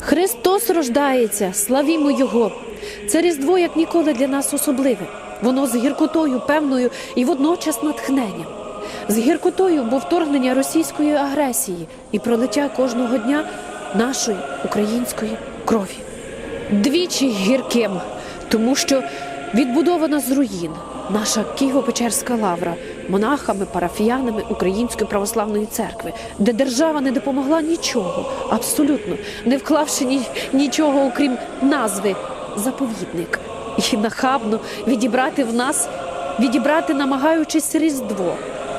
Христос рождається, славімо Його. Це Різдво як ніколи для нас особливе. Воно з гіркотою певною і водночас натхненням. З гіркотою, бо вторгнення російської агресії і пролиття кожного дня нашої української крові. Двічі гірким, тому що відбудована з руїн наша Києво-Печерська лавра монахами, парафіянами Української православної церкви, де держава не допомогла нічого, абсолютно не вклавши ні, нічого, окрім назви заповідник, і нахабно відібрати в нас, відібрати, намагаючись Різдво,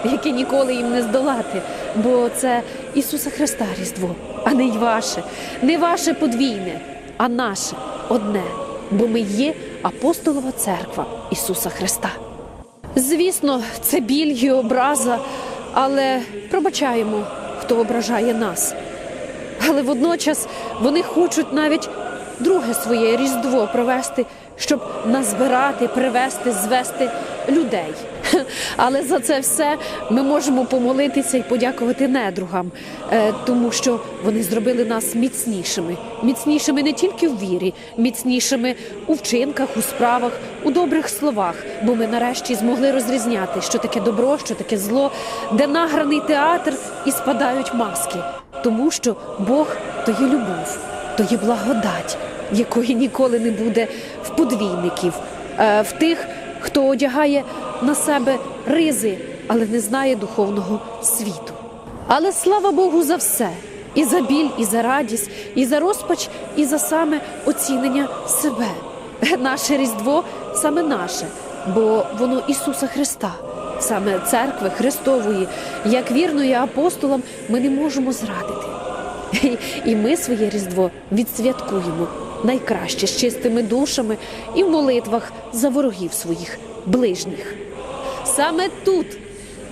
яке ніколи їм не здолати, бо це Ісуса Христа Різдво, а не й ваше, не ваше подвійне, а наше одне, бо ми є апостолова церква Ісуса Христа. Звісно, це біль і образа, але пробачаємо, хто ображає нас. Але водночас вони хочуть навіть друге своє різдво провести, щоб назбирати, привести, звести людей. Але за це все ми можемо помолитися і подякувати недругам, е, тому що вони зробили нас міцнішими, міцнішими не тільки в вірі, міцнішими у вчинках, у справах, у добрих словах. Бо ми нарешті змогли розрізняти, що таке добро, що таке зло, де награний театр і спадають маски, тому що Бог то є любов, то є благодать, якої ніколи не буде в подвійників, е, в тих, хто одягає на себе ризи, але не знає духовного світу. Але слава Богу за все. І за біль, і за радість, і за розпач, і за саме оцінення себе. Наше Різдво саме наше, бо воно Ісуса Христа, саме церкви Христової, як вірної апостолам, ми не можемо зрадити. І ми своє Різдво відсвяткуємо найкраще з чистими душами і в молитвах за ворогів своїх ближніх. Саме тут,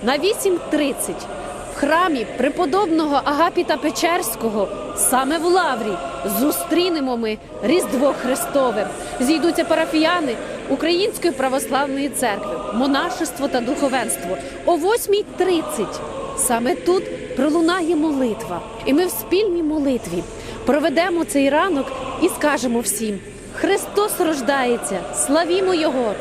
на 8.30, в храмі преподобного Агапіта Печерського, саме в Лаврі, зустрінемо ми Різдво Христове. Зійдуться парафіяни Української православної церкви, монашество та духовенство о 8.30. Саме тут пролунає молитва, і ми в спільній молитві проведемо цей ранок і скажемо всім: Христос рождається, славімо Його!